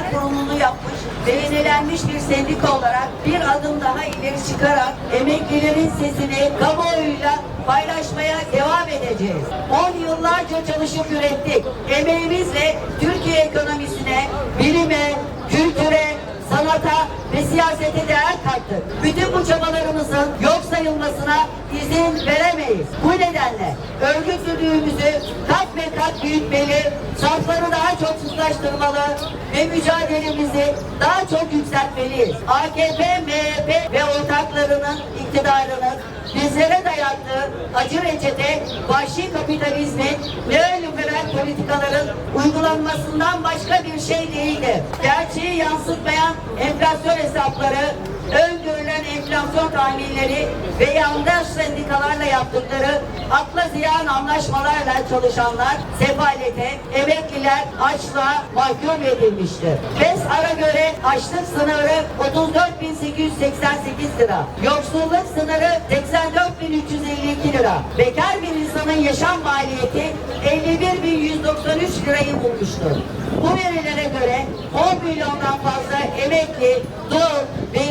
genel kurulunu yapmış ve yenilenmiş bir sendika olarak bir adım daha ileri çıkarak emeklilerin sesini kamuoyuyla paylaşmaya devam edeceğiz. 10 yıllarca çalışıp ürettik. Emeğimizle Türkiye ekonomisine, bilime, kültüre, sanata ve siyasete değer kattık. Bütün bu çabalarımızın yok sayılmasına izin veremeyiz. Bu nedenle örgütlülüğümüzü kat ve kat büyütmeli, safları daha çok sıklaştırmalı ve mücadelemizi daha çok yükseltmeliyiz. AKP, MHP ve ortaklarının iktidarının bizlere dayattığı acı reçete vahşi kapitalizmin neoliberal politikaların uygulanmasından başka bir şey değildir. Gerçeği yansıtmayan enflasyon hesapları, tahminleri ve yandaş sendikalarla yaptıkları akla ziyan anlaşmalarla çalışanlar sefalete, emekliler açlığa mahkum edilmiştir. BESAR'a göre açlık sınırı 34.888 lira. Yoksulluk sınırı 84.352 lira. Bekar bir insanın yaşam maliyeti 51.193 lirayı bulmuştur. Bu verilere göre 10 milyondan fazla emekli, dul ve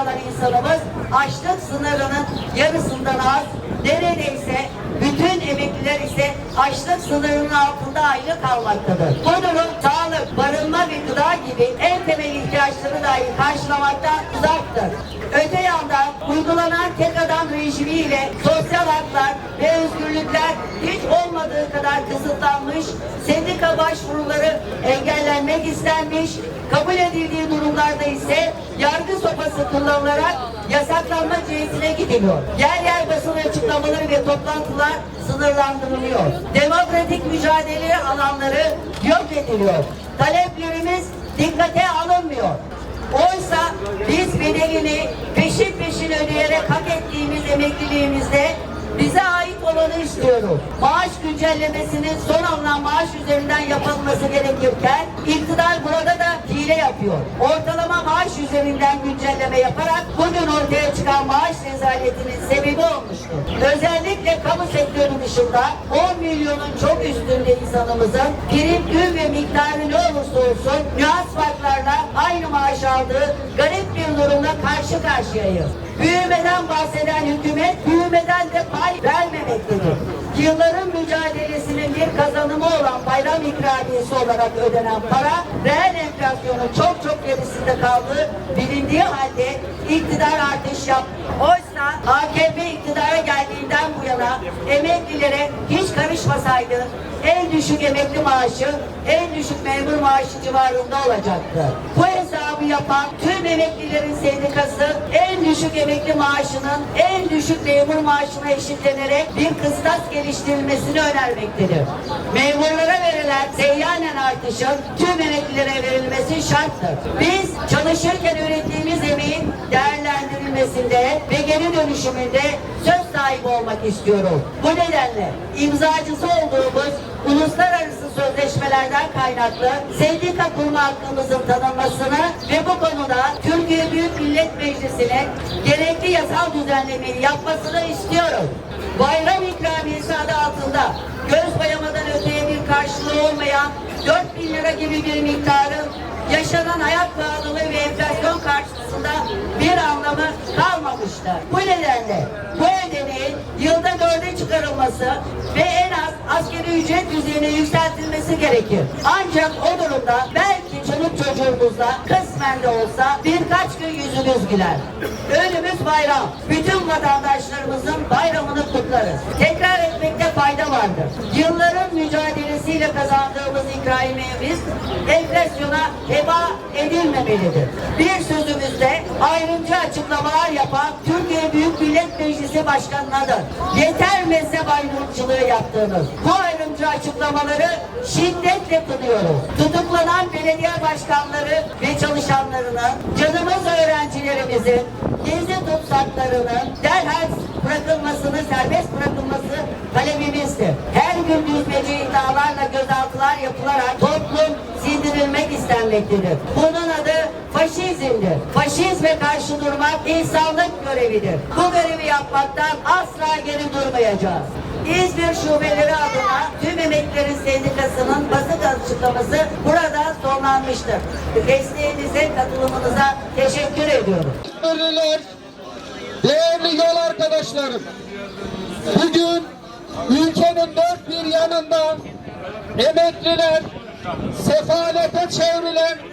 alan insanımız açlık sınırının yarısından az, neredeyse bütün emekliler ise açlık sınırının altında aylık almaktadır. Bu durum sağlık, barınma ve gıda gibi en temel ihtiyaçları dahi karşılamaktan uzaktır. Öte yandan uygulanan tek adam rejimiyle sosyal haklar ve özgürlükler hiç olmadığı kadar kısıtlanmış, sendika başvuruları engellenmek istenmiş, kabul edildiği durumlarda ise yargı sopası kullanılarak yasaklanma cihetine gidiliyor. Yer yer basın açıklamaları ve toplantılar sınırlandırılıyor. Demokratik mücadele alanları yok ediliyor. Taleplerimiz dikkate alınmıyor. Oysa biz bedelini peşin peşin ödeyerek hak ettiğimiz emekliliğimizde olanı istiyoruz. Maaş güncellemesinin son alınan maaş üzerinden yapılması gerekirken iktidar burada da hile yapıyor. Ortalama maaş üzerinden güncelleme yaparak bugün ortaya çıkan maaş rezaletinin sebebi olmuştur. Özellikle kamu sektörü dışında 10 milyonun çok üstünde insanımızın prim, gün ve miktarı ne olursa olsun nüans farklarla aynı maaş aldığı garip bir durumla karşı karşıyayız. Büyümeden bahseden hükümet büyümeden. Yılların mücadelesinin bir kazanımı olan bayram ikramiyesi olarak ödenen para reel enflasyonun çok çok gerisinde kaldığı bilindiği halde iktidar artış yapmıyor. Oysa AKP iktidara geldiğinden bu yana emeklilere hiç karışmasaydı en düşük emekli maaşı en düşük memur maaşı civarında olacaktı. Bu hesabı yapan tüm emeklilerin sendikası en düşük emekli maaşının en düşük memur maaşına eşitlenerek bir kıstas geliştirilmesini önermektedir. Memurlara verilen seyyanen artışın tüm emeklilere verilmesi şarttır. Biz çalışırken ürettiğimiz emeğin değerlendirilmesinde ve geri dönüşümünde söz sahibi olmak istiyoruz. Bu nedenle imzacısı olduğumuz uluslararası sözleşmelerden kaynaklı sendika kurma hakkımızın tanınmasını ve bu konuda Türkiye Büyük Millet Meclisi'ne gerekli yasal düzenlemeyi yapmasını istiyoruz. Bayram ikramiyesi adı altında göz boyamadan öteye bir karşılığı olmayan 4 bin lira gibi bir miktarın yaşanan hayat pahalılığı anlamı kalmamıştır. Bu nedenle bu ödeneğin yılda dörde çıkarılması ve en az askeri ücret düzeyine yükseltilmesi gerekir. Ancak o durumda belki çoluk çocuğumuzla kısmen de olsa birkaç gün yüzümüz güler. Önümüz bayram. Bütün vatandaşlarımızın bayramını kutlarız. Tekrar etmekte fayda vardır. Yılların mücadelesiyle kazandığımız ikramiyemiz enflasyona heba edilmemelidir. Bir sözümüzde ayrımcı açıklamalar yapan Türkiye Büyük Millet Meclisi Başkanı'nadır. Yeter mezhep ayrımcılığı yaptığınız. Bu ayrımcı açıklamaları şiddetle kınıyoruz. Tutuklanan belediye başkanları ve çalışanlarının, canımız öğrencilerimizin, gezi tutsaklarının derhal bırakılmasını, serbest bırakılması talebimizdir. Her gün düzmece iddialarla gözaltılar yapılarak toplum sindirilmek istenmektedir. Bunun faşizmdir. Faşizme karşı durmak insanlık görevidir. Bu görevi yapmaktan asla geri durmayacağız. İzmir Şubeleri adına tüm emeklerin sendikasının basın açıklaması burada sonlanmıştır. Desteğinize, katılımınıza teşekkür ediyorum. Ömürlüler, değerli yol arkadaşlarım, bugün ülkenin dört bir yanında emekliler, sefalete çevrilen